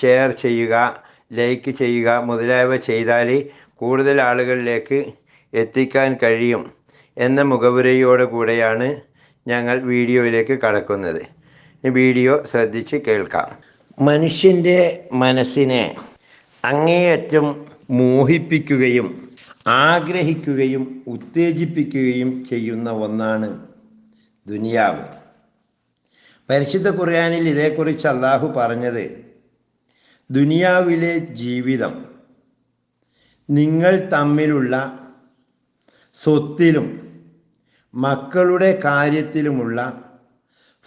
Share ചെയ്യുക like ചെയ്യുക മുതലായവ ചെയ്താൽ കൂടുതൽ ആളുകളിലേക്ക് എത്തിക്കാൻ കഴിയും എന്ന മുഖവുരയോടെ കൂടെയാണ് ഞങ്ങൾ വീഡിയോയിലേക്ക് കടക്കുന്നത്. വീഡിയോ ശ്രദ്ധിച്ച് കേൾക്കാം. മനുഷ്യന്റെ മനസ്സിനെ അങ്ങേയറ്റം മോഹിപ്പിക്കുകയും ആഗ്രഹിക്കുകയും ഉത്തേജിപ്പിക്കുകയും ചെയ്യുന്ന ഒന്നാണ് ദുനിയാവ്. പരിശുദ്ധ ഖുർആനിൽ ഇതേക്കുറിച്ച് അള്ളാഹു പറഞ്ഞത് ദുനിയാവിലെ ജീവിതം നിങ്ങൾ തമ്മിലുള്ള സ്വത്തിലും മക്കളുടെ കാര്യത്തിലുമുള്ള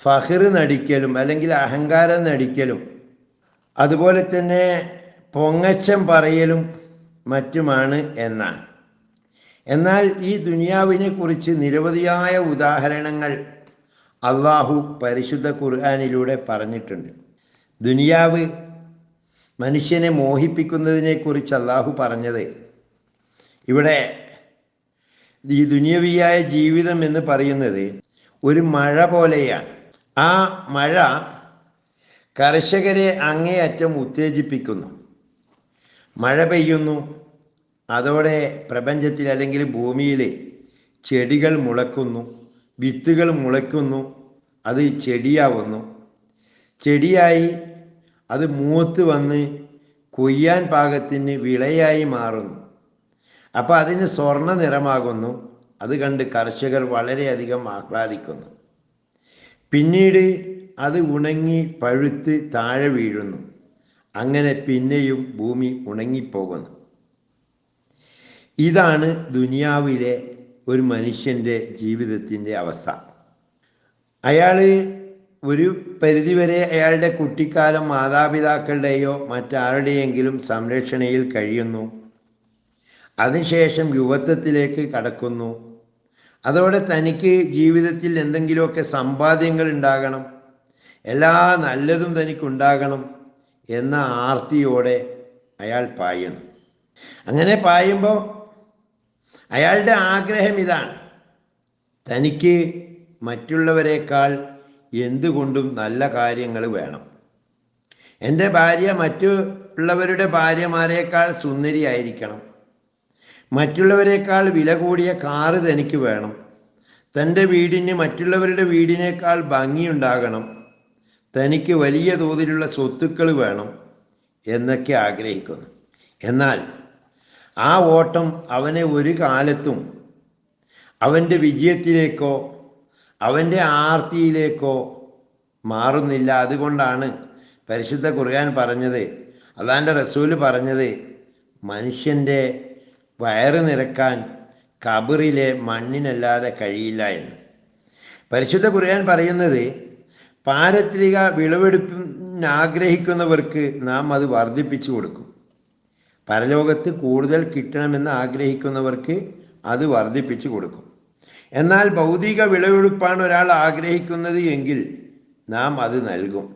ഫഹർ നടിക്കലും അല്ലെങ്കിൽ അഹങ്കാരം നടിക്കലും അതുപോലെ തന്നെ പൊങ്ങച്ചം പറയലും മറ്റുമാണ് എന്നാണ്. എന്നാൽ ഈ ദുനിയാവിനെ കുറിച്ച് നിരവധിയായ ഉദാഹരണങ്ങൾ അള്ളാഹു പരിശുദ്ധ ഖുർആാനിലൂടെ പറഞ്ഞിട്ടുണ്ട്. ദുനിയാവ് മനുഷ്യനെ മോഹിപ്പിക്കുന്നതിനെക്കുറിച്ച് അള്ളാഹു പറഞ്ഞത് ഇവിടെ ഈ ദുനിയവിയായ ജീവിതം എന്ന് പറയുന്നത് ഒരു മഴ പോലെയാണ്. ആ മഴ കർഷകരെ അങ്ങേയറ്റം ഉത്തേജിപ്പിക്കുന്നു. മഴ പെയ്യുന്നു. അതോടെ പ്രപഞ്ചത്തിൽ അല്ലെങ്കിൽ ഭൂമിയിൽ ചെടികൾ മുളക്കുന്നു. വിത്തുകൾ മുളയ്ക്കുന്നു. അത് ചെടിയാവുന്നു. ചെടിയായി അത് മൂത്ത് വന്ന് കൊയ്യാൻ പാകത്തിന് വിളയായി മാറുന്നു. അപ്പോൾ അതിന് സ്വർണ നിറമാകുന്നു. അത് കണ്ട് കർഷകർ വളരെയധികം ആഹ്ലാദിക്കുന്നു. പിന്നീട് അത് ഉണങ്ങി പഴുത്ത് താഴെ വീഴുന്നു. അങ്ങനെ പിന്നെയും ഭൂമി ഉണങ്ങിപ്പോകുന്നു. ഇതാണ് ദുനിയാവിലെ ഒരു മനുഷ്യന്റെ ജീവിതത്തിന്റെ അവസ്ഥ. അയാൾ ഒരു പരിധിവരെ അയാളുടെ കുട്ടിക്കാലം മാതാപിതാക്കളുടെയോ മറ്റാരുടെയെങ്കിലും സംരക്ഷണയിൽ കഴിയുന്നു. അതിനുശേഷം യുവത്വത്തിലേക്ക് കടക്കുന്നു. അതോടെ തനിക്ക് ജീവിതത്തിൽ എന്തെങ്കിലുമൊക്കെ സമ്പാദ്യങ്ങൾ ഉണ്ടാകണം എല്ലാ നല്ലതും തനിക്കുണ്ടാകണം എന്ന ആർത്തിയോടെ അയാൾ പായുന്നു. അങ്ങനെ പായുമ്പോൾ അയാളുടെ ആഗ്രഹം ഇതാണ്. തനിക്ക് മറ്റുള്ളവരെക്കാൾ എന്തുകൊണ്ടും നല്ല കാര്യങ്ങൾ വേണം. എന്റെ ഭാര്യ മറ്റുള്ളവരുടെ ഭാര്യമാരെക്കാൾ സുന്ദരിയായിരിക്കണം. മറ്റുള്ളവരെക്കാൾ വില കൂടിയ കാറ് തനിക്ക് വേണം. തന്റെ വീടിന് മറ്റുള്ളവരുടെ വീടിനേക്കാൾ ഭംഗിയുണ്ടാകണം. തനിക്ക് വലിയ തോതിലുള്ള സ്വത്തുക്കൾ വേണം എന്നൊക്കെ ആഗ്രഹിക്കുന്നു. എന്നാൽ ആ ഓട്ടം അവനെ ഒരു കാലത്തും അവന്റെ വിജയത്തിലേക്കോ അവന്റെ ആർത്തിയിലേക്കോ മാറുന്നില്ല. അതുകൊണ്ടാണ് പരിശുദ്ധ ഖുർആൻ പറഞ്ഞത് അള്ളാന്റെ റസൂൽ പറഞ്ഞത് മനുഷ്യന്റെ വയറ് നിറക്കാൻ കബറിലെ മണ്ണിനല്ലാതെ കഴിയില്ല എന്ന്. പരിശുദ്ധ ഖുർആൻ പറയുന്നത് പാരത്രിക വിളവെടുപ്പിന് ആഗ്രഹിക്കുന്നവർക്ക് നാം അത് വർദ്ധിപ്പിച്ചു കൊടുക്കും. പരലോകത്ത് കൂടുതൽ കിട്ടണമെന്ന് ആഗ്രഹിക്കുന്നവർക്ക് അത് വർദ്ധിപ്പിച്ചു കൊടുക്കും. എന്നാൽ ഭൗതിക വിളവെടുപ്പാണ് ഒരാൾ ആഗ്രഹിക്കുന്നത് എങ്കിൽ നാം അത് നൽകും.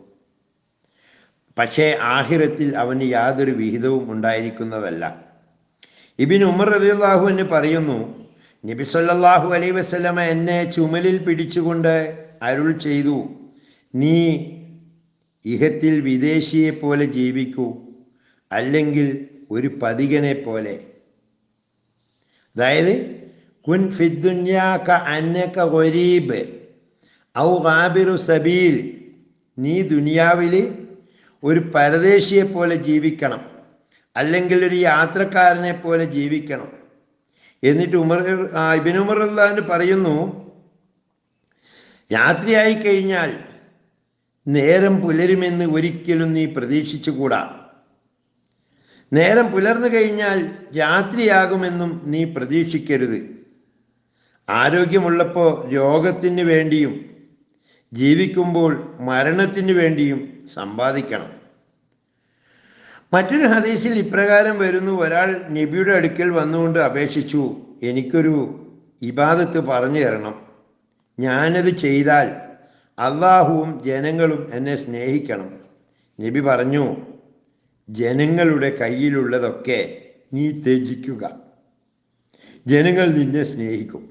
പക്ഷേ ആഹിരത്തിൽ അവന് യാതൊരു വിഹിതവും ഉണ്ടായിരിക്കുന്നതല്ല. ഇബിൻ ഉമർ റളിയല്ലാഹു എന്ന് പറയുന്നു നബി സല്ലല്ലാഹു അലൈഹി വസല്ലമ എന്നെ ചുമലിൽ പിടിച്ചുകൊണ്ട് അരുൾ ചെയ്തു. നീ ഇഹത്തിൽ വിദേശിയെ പോലെ ജീവിക്കൂ. അല്ലെങ്കിൽ ഒരു പതികനെ പോലെ അതായത് കുൻ ഫിദ്ദുന്യാക അന്നക ഗരീബ് ഔ ഗാബിറു സബീൽ നീ ദുനിയാവിൽ ഒരു പരദേശിയെ പോലെ ജീവിക്കണം. അല്ലെങ്കിൽ ഒരു യാത്രക്കാരനെ പോലെ ജീവിക്കണം. എന്നിട്ട് ഉമർ ആ, ഇബ്നു ഉമർ അള്ളഹാന് പറയുന്നു രാത്രിയായി കഴിഞ്ഞാൽ നേരം പുലരുമെന്ന് ഒരിക്കലും നീ പ്രതീക്ഷിച്ചുകൂടാ. നേരം പുലർന്നു കഴിഞ്ഞാൽ രാത്രിയാകുമെന്നും നീ പ്രതീക്ഷിക്കരുത്. ആരോഗ്യമുള്ളപ്പോൾ രോഗത്തിന് വേണ്ടിയും ജീവിക്കുമ്പോൾ മരണത്തിന് വേണ്ടിയും സമ്പാദിക്കണം. മറ്റൊരു ഹദീസിൽ ഇപ്രകാരം വരുന്നു. ഒരാൾ നബിയുടെ അടുക്കൽ വന്നുകൊണ്ട് അപേക്ഷിച്ചു എനിക്കൊരു ഇബാദത്ത് പറഞ്ഞു തരണം. ഞാനത് ചെയ്താൽ അള്ളാഹുവും ജനങ്ങളും എന്നെ സ്നേഹിക്കണം. നബി പറഞ്ഞു ജനങ്ങളുടെ കയ്യിലുള്ളതൊക്കെ നീ ത്യജിക്കുക. ജനങ്ങൾ നിന്നെ സ്നേഹിക്കും.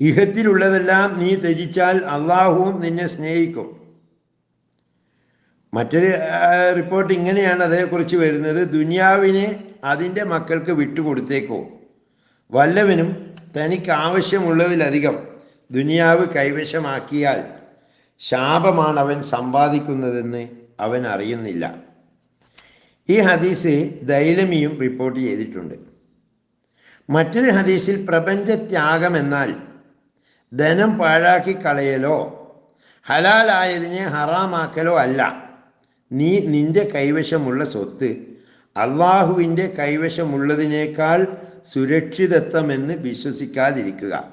ഇഹത്തിലുള്ളതെല്ലാം നീ ത്യജിച്ചാൽ അള്ളാഹുവും നിന്നെ സ്നേഹിക്കും. മറ്റൊരു റിപ്പോർട്ട് ഇങ്ങനെയാണ് അതേക്കുറിച്ച് വരുന്നത്. ദുനിയാവിനെ അതിന്റെ മക്കൾക്ക് വിട്ടുകൊടുത്തേക്കോ. വല്ലവനും തനിക്ക് ആവശ്യമുള്ളതിലധികം ദുനിയാവ് കൈവശമാക്കിയാൽ ശാപമാണ് അവൻ സമ്പാദിക്കുന്നതെന്ന് അവൻ അറിയുന്നില്ല. ഈ ഹദീസ് ദൈലമിയും റിപ്പോർട്ട് ചെയ്തിട്ടുണ്ട്. മറ്റൊരു ഹദീസിൽ പ്രപഞ്ചത്യാഗം എന്നാൽ ധനം പാഴാക്കി കളയലോ ഹലാലായതിനെ ഹറാമാക്കലോ അല്ല. നീ നിന്റെ കൈവശമുള്ള സ്വത്ത് അള്ളാഹുവിന്റെ കൈവശമുള്ളതിനേക്കാൾ സുരക്ഷിതത്വമെന്ന് വിശ്വസിക്കാതിരിക്കുക.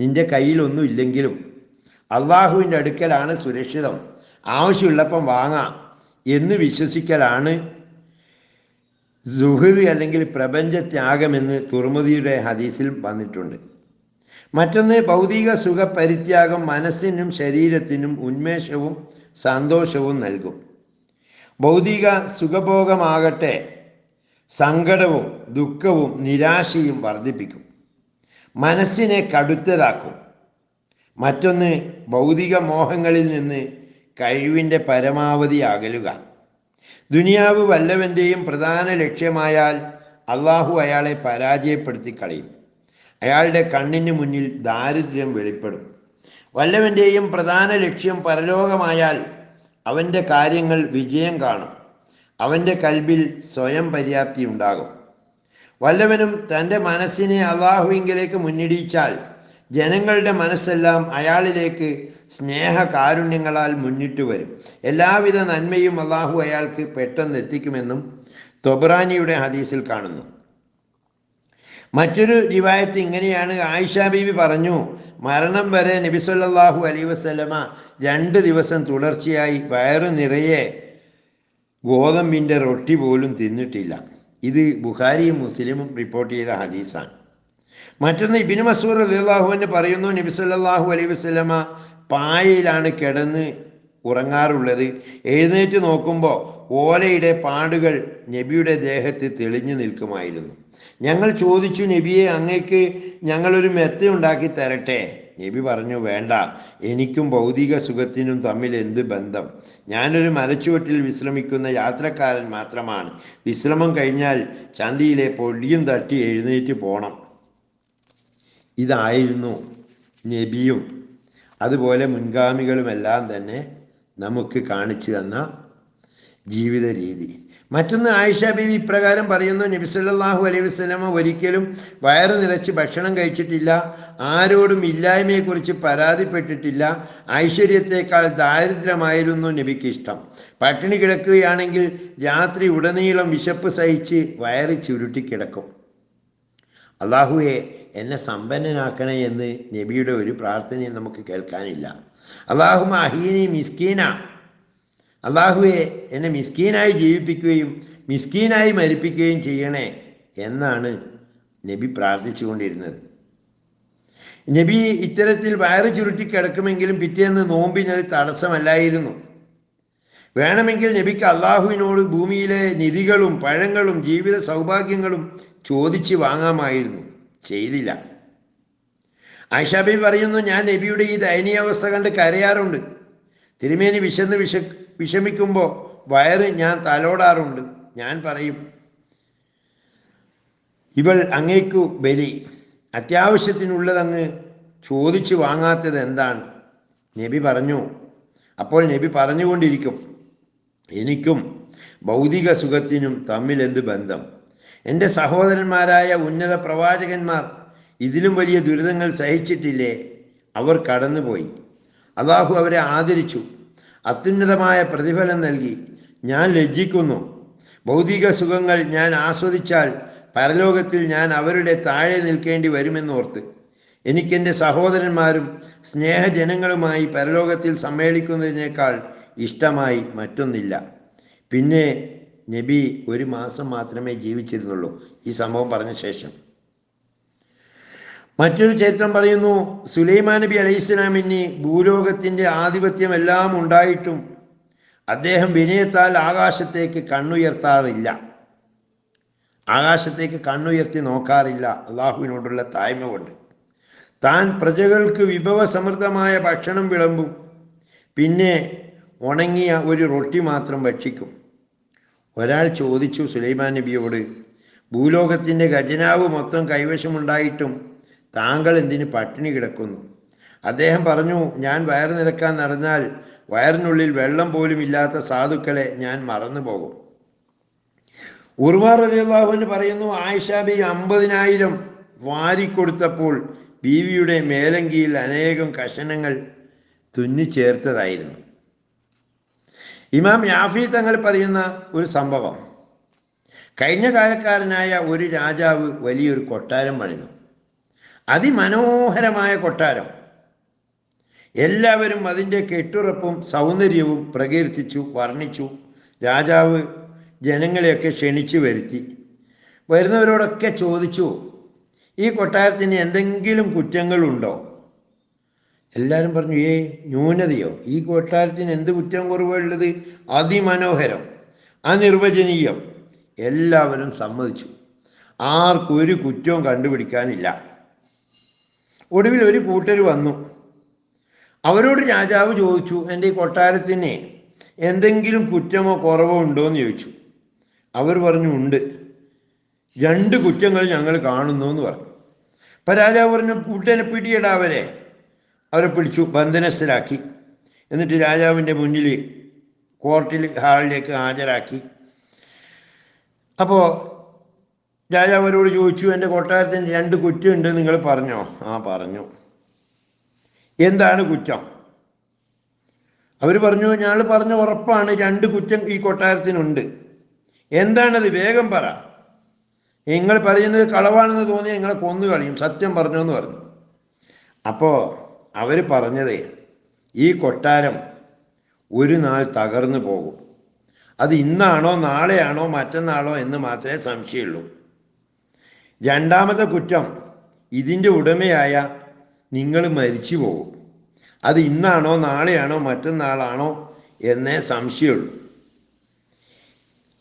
നിന്റെ കയ്യിലൊന്നും ഇല്ലെങ്കിലും അള്ളാഹുവിന്റെ അടുക്കലാണ് സുരക്ഷിതം. ആവശ്യമുള്ളപ്പം വാങ്ങാം എന്ന് വിശ്വസിക്കലാണ് സുഹൃദ് അല്ലെങ്കിൽ പ്രപഞ്ച പ്രപഞ്ചത്യാഗമെന്ന് തുറമുദിയുടെ ഹദീസിൽ വന്നിട്ടുണ്ട്. മറ്റൊന്ന് ഭൗതിക സുഖപരിത്യാഗം മനസ്സിനും ശരീരത്തിനും ഉന്മേഷവും സന്തോഷവും നൽകും. ഭൗതിക സുഖഭോഗമാകട്ടെ സങ്കടവും ദുഃഖവും നിരാശയും വർദ്ധിപ്പിക്കും. മനസ്സിനെ കടുത്തതാക്കും. മറ്റൊന്ന് ഭൗതിക മോഹങ്ങളിൽ നിന്ന് കഴിവിന്റെ പരമാവധി അകലുക. ദുനിയാവ് വല്ലവന്റെയും പ്രധാന ലക്ഷ്യമായാൽ അള്ളാഹു അയാളെ പരാജയപ്പെടുത്തി കളയും അയാളുടെ കണ്ണിന് മുന്നിൽ ദാരിദ്ര്യം വെളിപ്പെടും. വല്ലവന്റെയും പ്രധാന ലക്ഷ്യം പരലോകമായാൽ അവന്റെ കാര്യങ്ങൾ വിജയം കാണും. അവന്റെ കൽബിൽ സ്വയം പര്യാപ്തി ഉണ്ടാകും. വല്ലവനും തന്റെ മനസ്സിനെ അള്ളാഹുവിങ്കിലേക്ക് മുന്നിടിച്ചാൽ ജനങ്ങളുടെ മനസ്സെല്ലാം അയാളിലേക്ക് സ്നേഹ കാരുണ്യങ്ങളാൽ മുന്നിട്ട് വരും. എല്ലാവിധ നന്മയും അള്ളാഹു അയാൾക്ക് പെട്ടെന്ന് എത്തിക്കുമെന്നും തൊബ്രാനിയുടെ ഹദീസിൽ കാണുന്നു. മറ്റൊരു റിവായത്ത് ഇങ്ങനെയാണ്. ആയിഷ ബീവി പറഞ്ഞു മരണം വരെ നബിസല്ലാഹു അലൈ വസ്ലമ രണ്ട് ദിവസം തുടർച്ചയായി വയറു നിറയെ ഗോതമ്പിന്റെ റൊട്ടി പോലും തിന്നിട്ടില്ല. ഇത് ബുഖാരിയും മുസ്ലിമും റിപ്പോർട്ട് ചെയ്ത ഹദീസാണ്. മറ്റൊന്ന് ഇബിന് മസൂർ അലിള്ളാഹുവിന് പറയുന്നു നബി സല്ലല്ലാഹു വസ്ലമ പായയിലാണ് കിടന്ന് ഉറങ്ങാറുള്ളത്. എഴുന്നേറ്റ് നോക്കുമ്പോൾ ഓലയുടെ പാടുകൾ നബിയുടെ ദേഹത്ത് തെളിഞ്ഞു നിൽക്കുമായിരുന്നു. ഞങ്ങൾ ചോദിച്ചു നബിയെ അങ്ങേക്ക് ഞങ്ങളൊരു മെത്ത ഉണ്ടാക്കി തരട്ടെ? നബി പറഞ്ഞു വേണ്ട എനിക്കും ഭൗതിക സുഖത്തിനും തമ്മിൽ എന്ത് ബന്ധം? ഞാനൊരു മലച്ചുവട്ടിൽ വിശ്രമിക്കുന്ന യാത്രക്കാരൻ മാത്രമാണ്. വിശ്രമം കഴിഞ്ഞാൽ ചന്തിയിലെ പൊടിയും തട്ടി എഴുന്നേറ്റ് പോണം. ഇതായിരുന്നു നബിയും. അതുപോലെ മുൻഗാമികളുമെല്ലാം തന്നെ നമുക്ക് കാണിച്ചു തന്ന ജീവിത രീതി. മറ്റൊന്ന് ആയിഷ ബീവി ഇപ്രകാരം പറയുന്നു നബി സല്ലല്ലാഹു അലൈഹി വസല്ലമ ഒരിക്കലും വയറ് നിറച്ച് ഭക്ഷണം കഴിച്ചിട്ടില്ല ആരോടും ഇല്ലായ്മയെക്കുറിച്ച് പരാതിപ്പെട്ടിട്ടില്ല ഐശ്വര്യത്തെക്കാൾ ദാരിദ്ര്യമായിരുന്നു നബിക്ക് ഇഷ്ടം. പട്ടിണി കിടക്കുകയാണെങ്കിൽ രാത്രി ഉടനീളം വിശപ്പ് സഹിച്ച് വയറ് ചുരുട്ടി കിടക്കും. അള്ളാഹുവെ എന്നെ സമ്പന്നനാക്കണേ എന്ന് നബിയുടെ ഒരു പ്രാർത്ഥനയും നമുക്ക് കേൾക്കാനില്ല. അള്ളാഹുമ അഹീനി മിസ്കീന. അള്ളാഹുവെ എന്നെ മിസ്കീനായി ജീവിപ്പിക്കുകയും മിസ്കീനായി മരിപ്പിക്കുകയും ചെയ്യണേ എന്നാണ് നബി പ്രാർത്ഥിച്ചുകൊണ്ടിരുന്നത്. നബി ഇത്തരത്തിൽ വയറ് ചുരുട്ടി കിടക്കുമെങ്കിലും പിറ്റേന്ന് നോമ്പിനത് തടസ്സമല്ലായിരുന്നു. വേണമെങ്കിൽ നബിക്ക് അള്ളാഹുവിനോട് ഭൂമിയിലെ നിധികളും പഴങ്ങളും ജീവിത സൗഭാഗ്യങ്ങളും ചോദിച്ച് വാങ്ങാമായിരുന്നു. ചെയ്തില്ല. ആയിഷാബി പറയുന്നു ഞാൻ നബിയുടെ ഈ ദയനീയാവസ്ഥ കണ്ട് കരയാറുണ്ട്. തിരുമേനി വിശന്ന് വിഷ വിഷമിക്കുമ്പോൾ വയറ് ഞാൻ തലോടാറുണ്ട്. ഞാൻ പറയും ഇവൾ അങ്ങേക്കു ബലി. അത്യാവശ്യത്തിനുള്ളതങ്ങ് ചോദിച്ചു വാങ്ങാത്തത് എന്താണ്? നബി പറഞ്ഞു അപ്പോൾ നബി പറഞ്ഞുകൊണ്ടിരിക്കും എനിക്കും ഭൗതിക സുഖത്തിനും തമ്മിൽ എന്ത് ബന്ധം? എന്റെ സഹോദരന്മാരായ ഉന്നത പ്രവാചകന്മാർ ഇതിലും വലിയ ദുരിതങ്ങൾ സഹിച്ചിട്ടില്ലേ? അവർ കടന്നുപോയി. അള്ളാഹു അവരെ ആദരിച്ചു. അത്യുന്നതമായ പ്രതിഫലം നൽകി. ഞാൻ ലജ്ജിക്കുന്നു. ഭൗതിക സുഖങ്ങൾ ഞാൻ ആസ്വദിച്ചാൽ പരലോകത്തിൽ ഞാൻ അവരുടെ താഴെ നിൽക്കേണ്ടി വരുമെന്നോർത്ത്. എനിക്കെന്റെ സഹോദരന്മാരും സ്നേഹജനങ്ങളുമായി പരലോകത്തിൽ സമ്മേളിക്കുന്നതിനേക്കാൾ ഇഷ്ടമായി മറ്റൊന്നില്ല. പിന്നെ നബി ഒരു മാസം മാത്രമേ ജീവിച്ചിരുന്നുള്ളൂ. ഈ സംഭവം പറഞ്ഞ ശേഷം. മറ്റൊരു ചരിത്രം പറയുന്നു സുലൈമാൻ നബി അലൈഹി ഇസ്ലാമിന് ആധിപത്യം എല്ലാം ഉണ്ടായിട്ടും അദ്ദേഹം വിനയത്താൽ ആകാശത്തേക്ക് കണ്ണുയർത്താറില്ല. ആകാശത്തേക്ക് കണ്ണുയർത്തി നോക്കാറില്ല. അള്ളാഹുവിനോടുള്ള തായ്മ കൊണ്ട്. താൻ പ്രജകൾക്ക് വിഭവസമൃദ്ധമായ ഭക്ഷണം വിളമ്പും പിന്നെ ഉണങ്ങിയ ഒരു റൊട്ടി മാത്രം ഭക്ഷിക്കും. ഒരാൾ ചോദിച്ചു സുലൈമാൻ നബിയോട് ഭൂലോകത്തിന്റെ ഖജനാവ് മൊത്തം കൈവശമുണ്ടായിട്ടും താങ്കൾ എന്തിന് പട്ടിണി കിടക്കുന്നു? അദ്ദേഹം പറഞ്ഞു ഞാൻ വയറ് നിരക്കാൻ നടന്നാൽ വയറിനുള്ളിൽ വെള്ളം പോലും ഇല്ലാത്ത സാധുക്കളെ ഞാൻ മറന്നു പോകും ഉർവാർ റലിയാഹുവിന് പറയുന്നു ആയിഷാബി അമ്പതിനായിരം വാരിക്കൊടുത്തപ്പോൾ ബീവിയുടെ മേലങ്കിയിൽ അനേകം കഷണങ്ങൾ തുന്നിച്ചേർത്തതായിരുന്നു ഇമാം യാഫി തങ്ങൾ പറയുന്ന ഒരു സംഭവം. കഴിഞ്ഞ കാലക്കാരനായ ഒരു രാജാവ് വലിയൊരു കൊട്ടാരം പണിതു. അതിമനോഹരമായ കൊട്ടാരം. എല്ലാവരും അതിന്റെ കെട്ടുറപ്പും സൗന്ദര്യവും പ്രകീർത്തിച്ചു വർണിച്ചു. രാജാവ് ജനങ്ങളെയൊക്കെ ക്ഷണിച്ചു വരുത്തി. വരുന്നവരോടൊക്കെ ചോദിച്ചു ഈ കൊട്ടാരത്തിന് എന്തെങ്കിലും കുറ്റങ്ങളുണ്ടോ? എല്ലാവരും പറഞ്ഞു ഏ ന്യൂനതയോ? ഈ കൊട്ടാരത്തിന് എന്ത് കുറ്റം കുറവുള്ളത്? അതിമനോഹരം അനിർവചനീയം. എല്ലാവരും സമ്മതിച്ചു. ആർക്കൊരു കുറ്റവും കണ്ടുപിടിക്കാനില്ല. ഒടുവിൽ ഒരു കൂട്ടർ വന്നു. അവരോട് രാജാവ് ചോദിച്ചു എന്റെ ഈ കൊട്ടാരത്തിന് എന്തെങ്കിലും കുറ്റമോ കുറവോ ഉണ്ടോ എന്ന് ചോദിച്ചു. അവർ പറഞ്ഞു ഉണ്ട്. രണ്ട് കുറ്റങ്ങൾ ഞങ്ങൾ കാണുന്നു എന്ന് പറഞ്ഞു. അപ്പം രാജാവ് പറഞ്ഞു കൂട്ടനെ പിടിയിടാ അവരെ. അവരെ പിടിച്ചു ബന്ധനസ്ഥരാക്കി. എന്നിട്ട് രാജാവിന്റെ മുന്നിൽ കോർട്ടിൽ ഹാളിലേക്ക് ഹാജരാക്കി. അപ്പോൾ രാജാവ് അവരോട് ചോദിച്ചു എന്റെ കൊട്ടാരത്തിന് രണ്ട് കുറ്റമുണ്ട് നിങ്ങൾ പറഞ്ഞോ. ആ പറഞ്ഞു. എന്താണ് കുറ്റം? അവർ പറഞ്ഞു ഞങ്ങൾ പറഞ്ഞ ഉറപ്പാണ് രണ്ട് കുറ്റം ഈ കൊട്ടാരത്തിനുണ്ട്. എന്താണത്? വേഗം പറ. നിങ്ങൾ പറയുന്നത് കളവാണെന്ന് തോന്നി നിങ്ങളെ കൊന്നു കളയും സത്യം പറഞ്ഞു എന്ന് പറഞ്ഞു. അപ്പോൾ അവർ പറഞ്ഞത് ഈ കൊട്ടാരം ഒരു നാൾ തകർന്നു പോകും. അത് ഇന്നാണോ നാളെയാണോ മറ്റന്നാളോ എന്ന് മാത്രമേ സംശയമുള്ളൂ. രണ്ടാമത്തെ കുറ്റം ഇതിന്റെ ഉടമയായ നിങ്ങൾ മരിച്ചു പോകും. അത് ഇന്നാണോ നാളെയാണോ മറ്റന്നാളാണോ എന്നേ സംശയമുള്ളൂ.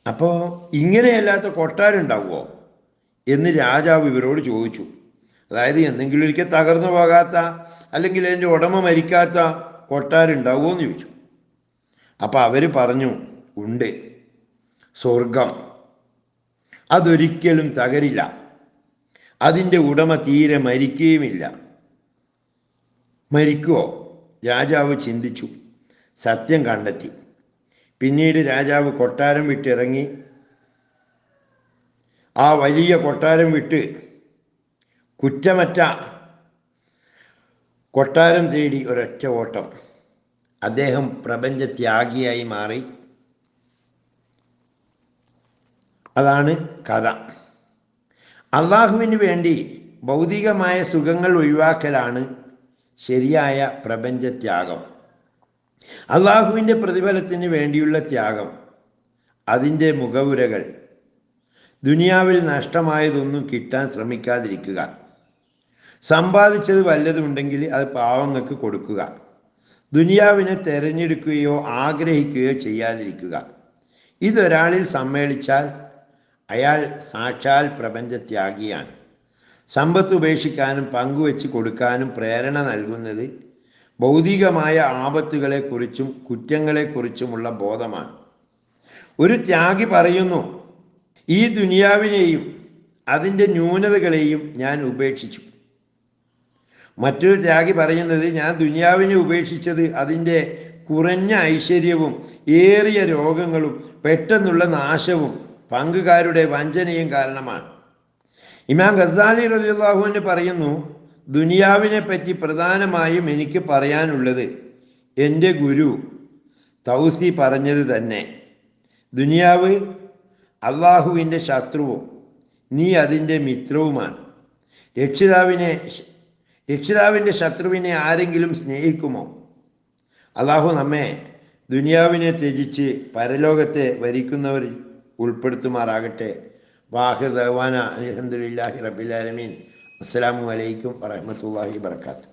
അപ്പോൾ ഇങ്ങനെയല്ലാത്ത കൊട്ടാരുണ്ടാവുമോ എന്ന് രാജാവ് ഇവരോട് ചോദിച്ചു. അതായത് എന്തെങ്കിലും ഒരിക്കൽ തകർന്നു പോകാത്ത അല്ലെങ്കിൽ എന്റെ ഉടമ മരിക്കാത്ത കൊട്ടാരുണ്ടാവുമോ എന്ന് ചോദിച്ചു. അപ്പോൾ അവർ പറഞ്ഞു ഉണ്ട്. സ്വർഗം അതൊരിക്കലും തകരില്ല. അതിന്റെ ഉടമ തീരെ മരിക്കുകയുമില്ല. മരിക്കുമോ രാജാവ് ചിന്തിച്ചു. സത്യം കണ്ടെത്തി. പിന്നീട് രാജാവ് കൊട്ടാരം വിട്ടിറങ്ങി. ആ വലിയ കൊട്ടാരം വിട്ട് കുറ്റമറ്റ കൊട്ടാരം തേടി ഒരൊറ്റ ഓട്ടം. അദ്ദേഹം പ്രപഞ്ചത്യാഗിയായി മാറി. അതാണ് കഥ. അള്ളാഹുവിന് വേണ്ടി ഭൗതികമായ സുഖങ്ങൾ ഒഴിവാക്കലാണ് ശരിയായ പ്രപഞ്ചത്യാഗം അള്ളാഹുവിന്റെ പ്രതിഫലത്തിന് വേണ്ടിയുള്ള ത്യാഗം അതിന്റെ മുഖവുരകൾ. ദുനിയാവിൽ നഷ്ടമായതൊന്നും കിട്ടാൻ ശ്രമിക്കാതിരിക്കുക. സമ്പാദിച്ചത് വല്ലതുമുണ്ടെങ്കിൽ അത് പാവങ്ങൾക്ക് കൊടുക്കുക. ദുനിയാവിനെ തിരഞ്ഞെടുക്കുകയോ ആഗ്രഹിക്കുകയോ ചെയ്യാതിരിക്കുക. ഇതൊരാളിൽ സമ്മേളിച്ചാൽ അയാൾ സാക്ഷാൽ പ്രപഞ്ചത്യാഗിയാണ്. സമ്പത്ത് ഉപേക്ഷിക്കാനും പങ്കുവെച്ച് കൊടുക്കാനും പ്രേരണ നൽകുന്നത് ഭൗതികമായ ആപത്തുകളെക്കുറിച്ചും കുറ്റങ്ങളെക്കുറിച്ചുമുള്ള ബോധമാണ്. ഒരു ത്യാഗി പറയുന്നു ഈ ദുനിയാവിനെയും അതിന്റെ ന്യൂനതകളെയും ഞാൻ ഉപേക്ഷിച്ചു. മറ്റൊരു ത്യാഗി പറയുന്നത് ഞാൻ ദുനിയാവിനെ ഉപേക്ഷിച്ചത് അതിന്റെ കുറഞ്ഞ ഐശ്വര്യവും ഏറിയ രോഗങ്ങളും പെട്ടെന്നുള്ള നാശവും പങ്കുകാരുടെ വഞ്ചനയും കാരണമാണ്. ഇമാം ഗസാലി റലിയുള്ളാഹുവിന് പറയുന്നു ദുനിയാവിനെ പറ്റി പ്രധാനമായും എനിക്ക് പറയാനുള്ളത് എന്റെ ഗുരു തൗസി പറഞ്ഞത് തന്നെ. ദുനിയാവ് അള്ളാഹുവിന്റെ ശത്രുവും നീ അതിന്റെ മിത്രവുമാണ്. രക്ഷിതാവിനെ രക്ഷിതാവിന്റെ ശത്രുവിനെ ആരെങ്കിലും സ്നേഹിക്കുമോ? അള്ളാഹു നമ്മെ ദുനിയാവിനെ ത്യജിച്ച് പരലോകത്തെ വരിക്കുന്നവർ ഉൾപ്പെടുത്തുമാറാകട്ടെ. വാഹിദ് അലഹമുല്ലാഹി റബിലാലമീൻ അസ്സാം വലൈക്കും വറഹമത്തല്ലാഹി വർക്കാത്തു